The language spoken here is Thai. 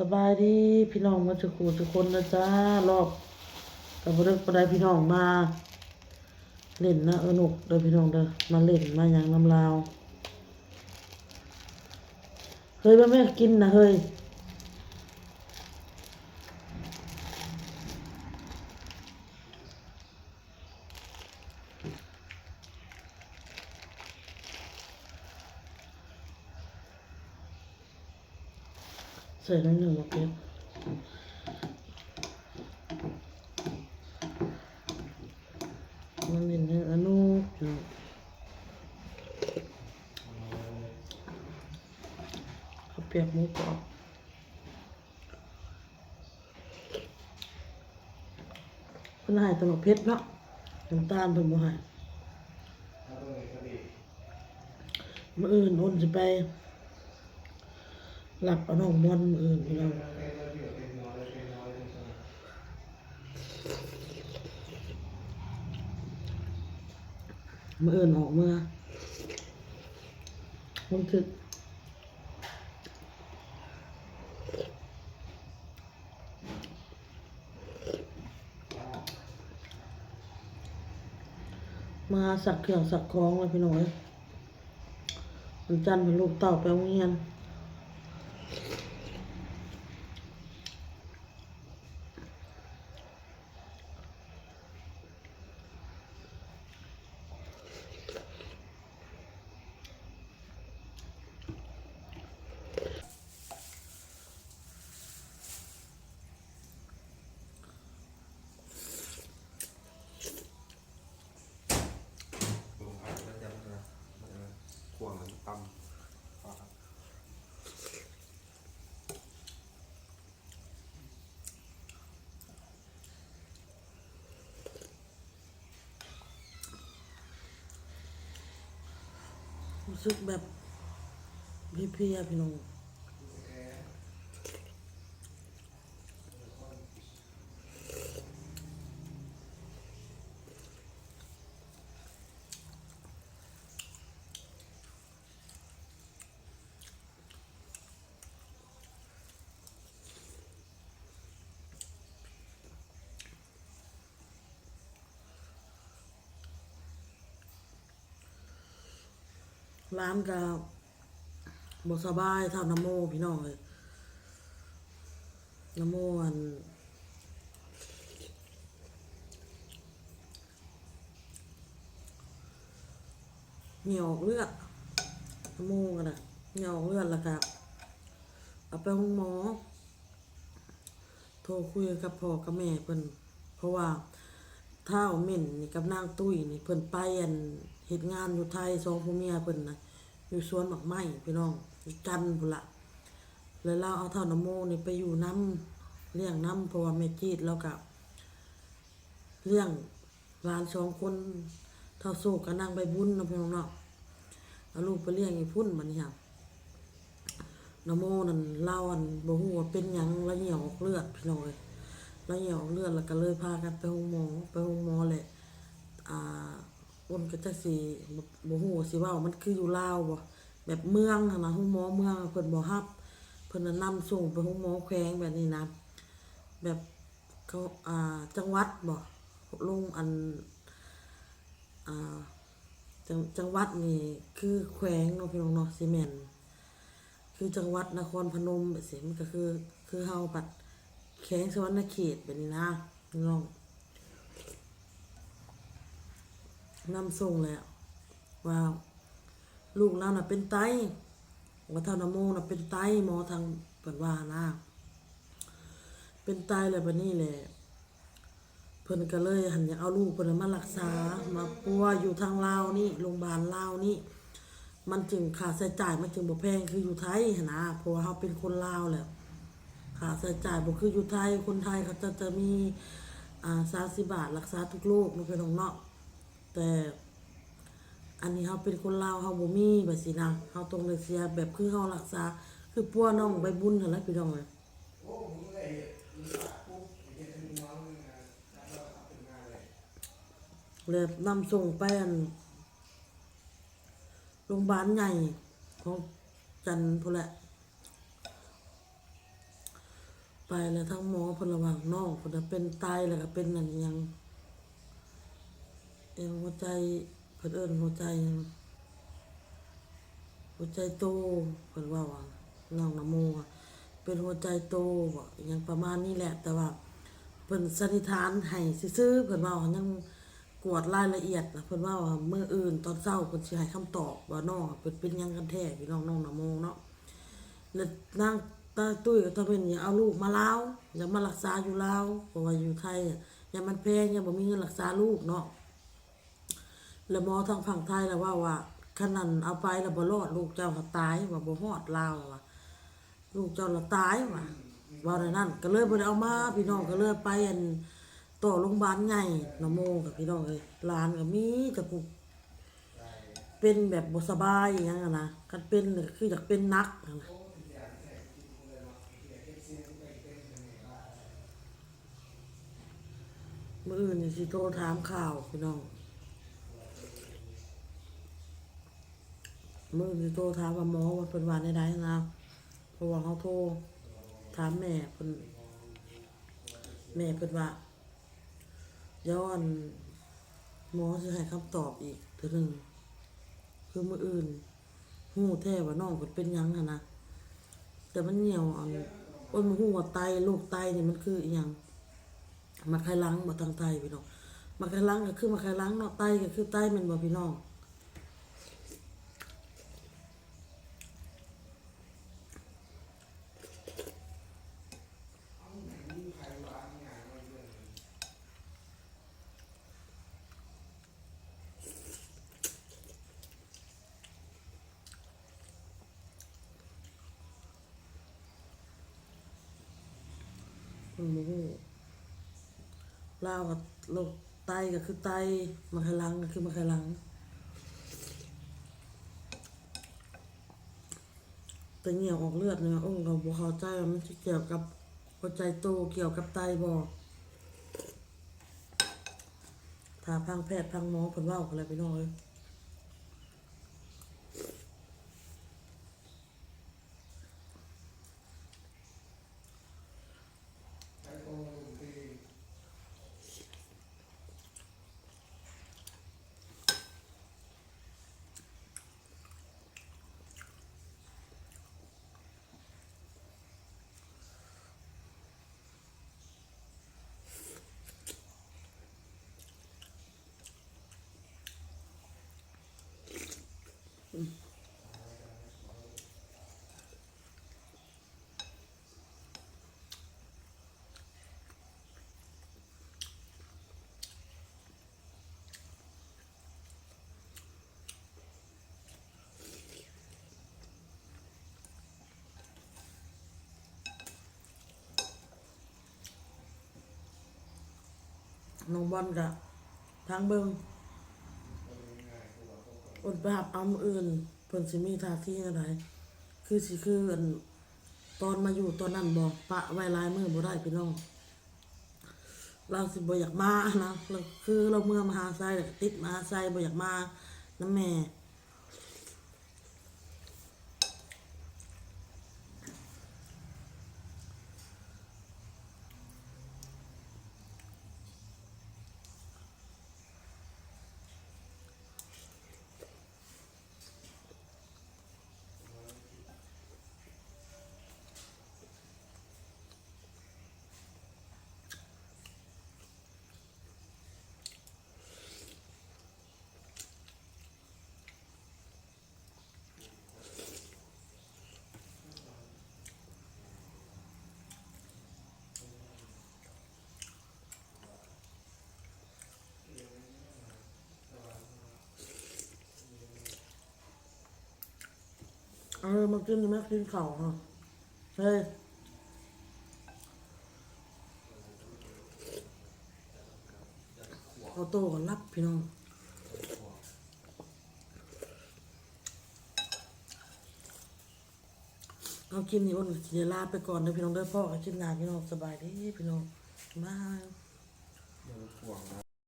สบายดีพี่น้องมาจุกูทุกคนนะจ้ารอบกับเรื่องประดพี่น้องมา เล่นนะเออนุกเด้อพี่น้องเด้อมาเล่นมาอย่างน้ำลาวเฮ้ยมาแม่กินนะเฮ้ย ใส่น้อยหนึ่งมาเก็บมาเล่นะอนุกอยู่ข้าวเปียกหมูกรอบเพิ่นให้ตลกเพชรเนาะน้ำตาลเพิ่นบ่ให้มื้ออื่นโอนสิไป หลับเอาน้องมอนมืออื่นพี่น้องมืออื่นออกมื่อมันคือมาสักเครื่องสักของเลยพี่น้อยวันจันทร์เป็นลูกเต่าไปโรงเรียน ลงครับแล้วจะมาควงมันตั้มครับ รู้สึกแบบเพลียๆพี่น้อง ร้านก็บ่สบายเท่าน้ำโมพี่น้องเลยน้ำโมอันเหนียวเลือดน้ำโมกันนะเหนียวเลือดแล้วก็เอาไปห้องหมอ โทรคุยกับพ่อกับแม่เพิ่นเพราะว่าเท้าเหม็นนี่กับนางตุ้ยนี่เพิ่นไปอันเฮ็ดงานอยู่ไทยสองผัวเมียเพิ่นนะ อยู่สวนดอกไม้พี่น้องอยู่จันทน์พุ่นละแล้วเราเอาเท่าน้ำโมนี่ไปอยู่น้ำเลี้ยงน้ำเพราะว่าแม่จีดแล้วก็เลี้ยงหลานสองคนเท่าโซกกับนางใบบุญนะพี่น้องเนาะเอาลูกไปเลี้ยงอีพุ่นบัดนี้ค่ะนะโมนั่นเล่าอันบ่ฮู้ว่าเป็นหยังแล้วเหี่ยวออกเลือดพี่น้องเอ้ยแล้วเหี่ยวออกเลือดแล้วก็เลยพากันไปโรงหมอไปโรงหมอแหละอ่า อ้นก็จักสิบ่บ่ฮู้ว่าสิว้ามันคืออยู่ลาวบ่แบบเมืองหั้นนะโรงหมอเมืองเพิ่นบ่รับ เพิ่นน่ะนำส่งไปโรงหมอแขวงแบบนี้นะ แบบเขาอ่าจังหวัดบ่ลงอันอ่าจังจังหวัดนี่คือแขวงเนาะพี่น้องเนาะสิแม่นคือจังหวัดนครพนมแบบสิมันก็คือคือเฮาปัดแข้งสวรรณเขตแบบนี้นะน้อง นำส่งแล้วว่าลูกเราน่ะเป็นไตว่าเท่านโมน่ะเป็นไตหมอทางเปิดว่านะเป็นไตแล้วบัดนี้แหละเพิ่นก็เลยหันอยากเอาลูกเพิ่นนมารักษา มาปัวอยู่ทางลาวนี่โรงพยาบาลลาวนี่มันจึงค่าใช้จ่ายมันจึงบ่แพงคืออยู่ไทยนนะเพราะว่าเฮาเป็นคนลาวแหละค่าใช้จ่ายบ่คืออยู่ไทยคนไทยเขาจะจะมีอ่า30บาทรักษาทุกโรคมันเป็นของเนาะ แต่อันนี้เฮาเป็นคนลาวเฮาบ่มีแบบสินะเฮาต้องได้เสียแบบคือเฮารักษา คือปัวน้องใบบุญนั่นและพี่น้องเอ้ยเลยนำส่งไปอันโรงพยาบาลใหญ่ของจันทร์พุ่นแหละ ไปแล้วทั้งหมอพนระหว่างนองเพนน่ะเป็นไตแล้วก็เป็นนั่นยัง เอวหัวใจเพิ่นเอิ้นหัวใจหัวใจโตเพิ่นว่าว่าน้องนโมเป็นหัวใจโตบ่อหยังประมาณนี้แหละ แต่ว่าเพิ่นสันนิษฐานให้ซื่อๆเพิ่นว่าว่ายังกวดรายละเอียดนะเพิ่นว่าว่ามื้ออื่นตอนเช้าเพิ่นสิให้คำตอบว่าน้องเพิ่นเป็นยังกันแท้พี่น้องน้องนโมเนาะแล้วนางตาตุ้ยก็ต้องเป็นอย่างเอาลูกมาลาวอย่ามารักษาอยู่ลาวเพราะว่าอยู่ไทยอยังมันแพงอยังบ่มีเงินรักษาลูกเนาะ แล้วหมอทางฝั่งไทยแล้วว่าว่าคันนั้นเอาไปแล้วบ่รอดลูกเจ้าก็ตายว่าบ่ฮอดลาวว่าลูกเจ้าละตายว่าว่าในนั้นก็เลยบ่ได้เอามาพี่น้องก็เลยไปอันต่อโรงพยาบาลใหญ่นโมกับพี่น้องเอ้ยหลานก็มีแต่ผู้เป็นแบบบสบายอย่างนั้นนะคันเป็นคืออยากเป็นนักนะมื่ออื่นนี่สิโทรถามข่าวพี่น้อง มื่ออื่นโทรถามว่าหมอว่าเป็นวันใดๆนะเพราะว่าเขาโทรถามแม่เพิ่นแม่เพิ่นว่าย้อนหมอสิให้คำตอบอีกเทื่อหนึงคือมืออื่นหูแท้ว่าน้องเพิ่นเป็นยังหั่นะแต่มันเหนียวอันอ้นมหูว่าไตโรคไตนี่มันคืออีหยังมาไขลังบ่ทางไตพี่น้องมาไขลังก็คือมาไขลังเนาะไตก็คือไตม่นบ่พี่น้อง มันบ่ฮู้ลาวก็โรคไตก็คือไตมาไขลังก็คือมาไขลังแต่เหนียวออกเลือดเนี่ยองค์เราบ่เขาใจมันเกี่ยวกับหัวใจโตเกี่ยวกับไตบ่ถ้าพังแพทย์พังหมอเพิ่นเว้ากันแล้วพี่น้องเอ้ย น้องบอลก็ทางเบิงอดไปหับเอามืออื่นเพิ่นสิมีท่าที่อะไรคือสิคืออันตอนมาอยู่ตอนนั้นบอกปะไว้ลายมือบ่ได้พี่น้องเราสิบ่อยากมานะเราคือเราเมื่อมหาไซติดมหาไซบ่อยากมาน้ำแม่ เออมากินมากินเข้าวฮะเฮ้ยเอาโตก่อนรับพี่น้องเอากินนี่อ้นเสียลาไปก่อนนะพี่น้องเด้อพ่อกับกินลาพี่น้องสบายดีพี่น้องบา